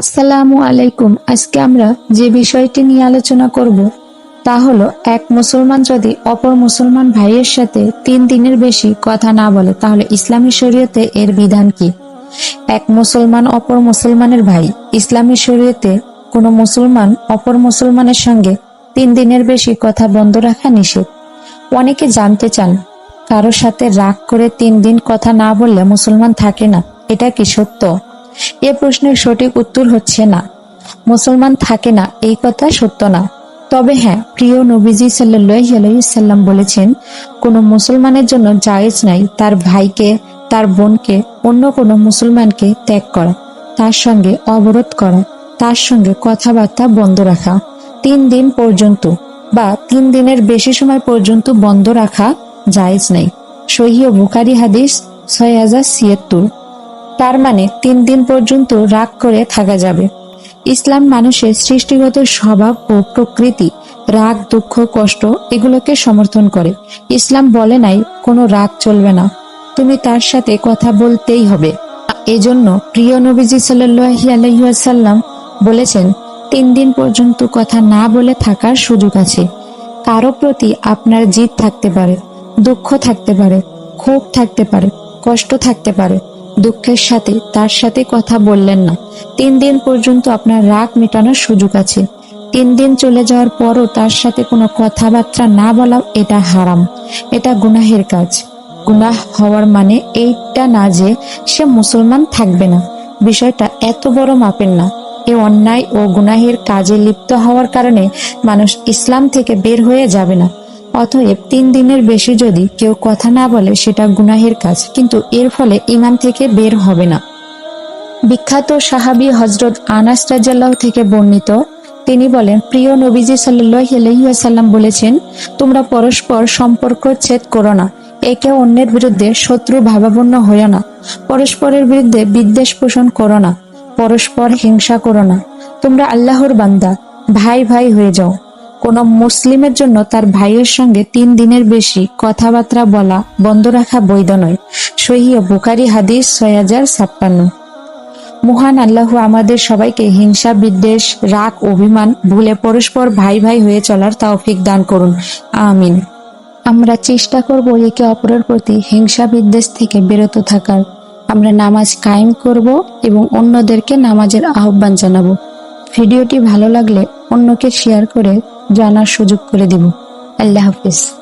আসসালামু আলাইকুম। আজকে আমরা যে বিষয়টি নিয়ে আলোচনা করব, তা হলো এক মুসলমান যদি অপর মুসলমান ভাইয়ের সাথে তিন দিনের বেশি কথা না বলে, তাহলে ইসলামী শরীয়তে এর বিধান কি? এক মুসলমান অপর মুসলমানের ভাই, ইসলামী শরীয়তে কোনো মুসলমান অপর মুসলমানের সঙ্গে তিন দিনের বেশি কথা বন্ধ রাখা নিষেধ। অনেকে জানতে চান কারোর সাথে রাগ করে তিন দিন কথা না বললে মুসলমান থাকে না, এটা কি সত্য? এ প্রশ্নের সঠিক উত্তর হচ্ছে না। মুসলমান থাকে না, এই কথা সত্য না। তবে হ্যাঁ প্রিয় নবীজি সাল্লাম বলেছেন, কোন মুসলমানের জন্য জায়েজ নাই তার ভাইকে, তার বোনকে, অন্য কোনো মুসলমানকে ত্যাগ করা, তার সঙ্গে অবরোধ করা, তার সঙ্গে কথাবার্তা বন্ধ রাখা, তিন দিন পর্যন্ত বা তিন দিনের বেশি সময় পর্যন্ত বন্ধ রাখা জায়েজ নাই। সহিহ বুখারি হাদিস ছয় হাজার ছিয়াত্তর। তার মানে তিন দিন পর্যন্ত রাগ করে থাকা যাবে। ইসলাম মানুষের সৃষ্টিগত স্বভাব ও প্রকৃতি, রাগ, দুঃখ, কষ্ট এগুলোকে সমর্থন করে। ইসলাম বলে নাই, কোনো রাগ চলবে না। তুমি তার সাথে কথা বলতেই হবে। এজন্য প্রিয় নবীজি সাল্লাহি আলহিহাসাল্লাম বলেছেন, তিন দিন পর্যন্ত কথা না বলে থাকার সুযোগ আছে। কারও প্রতি আপনার জিদ থাকতে পারে, দুঃখ থাকতে পারে, ক্ষোভ থাকতে পারে, কষ্ট থাকতে পারে। দুঃখের সাথে তার সাথে কথা বললেন না। তিন দিন পর্যন্ত আপনার রাগ মেটানোর সুযোগ আছে। তিন দিন চলে যাওয়ার পরও তার সাথে কোনো কথাবার্তা না বলা এটা হারাম। এটা গুনাহের কাজ। গুনাহ হওয়ার মানে এইটা না যে সে মুসলমান থাকবে না। বিষয়টা এত বড় মাপের না। এ অন্যায় ও গুনাহের কাজে লিপ্ত হওয়ার কারণে মানুষ ইসলাম থেকে বের হয়ে যাবে না। অতএব তিন দিনের বেশি যদি কেউ কথা না বলে সেটা গুনাহের কাজ, কিন্তু এর ফলে ইমান থেকে বের হবে না। বিখ্যাত সাহাবি হজরত আনাস রাজাল্লাহ থেকে বর্ণিত, তিনি বলেন, প্রিয় নবীজি সাল্লাম বলেছেন, তোমরা পরস্পর সম্পর্ক ছেদ করো না, একে অন্যের বিরুদ্ধে শত্রু ভাবাপন্ন হইও না, পরস্পরের বিরুদ্ধে বিদ্বেষ পোষণ করো না, পরস্পর হিংসা করো না, তোমরা আল্লাহর বান্দা, ভাই ভাই হয়ে যাও। কোন মুসলিমের জন্য তার ভাইয়ের সঙ্গে তিন দিনের বেশি কথাবার্তা বলা বন্ধ রাখা বৈধ নয়। সহি বুকারি হাদিস ছয় হাজার ছাপ্পান্ন। মহান আল্লাহ আমাদের সবাইকে হিংসা, বিদ্বেষ, রাগ, অভিমান ভুলে পরস্পর ভাই ভাই হয়ে চলার তৌফিক দান করুন। আমিন। আমরা চেষ্টা করব একে অপরের প্রতি হিংসা, বিদ্বেষ থেকে বিরত থাকার। আমরা নামাজ কায়েম করব এবং অন্যদেরকে নামাজের আহ্বান জানাব। ভিডিওটি ভালো লাগলে অন্যকে শেয়ার করে জানার সুযোগ করে দিব। আল্লাহ হাফিজ।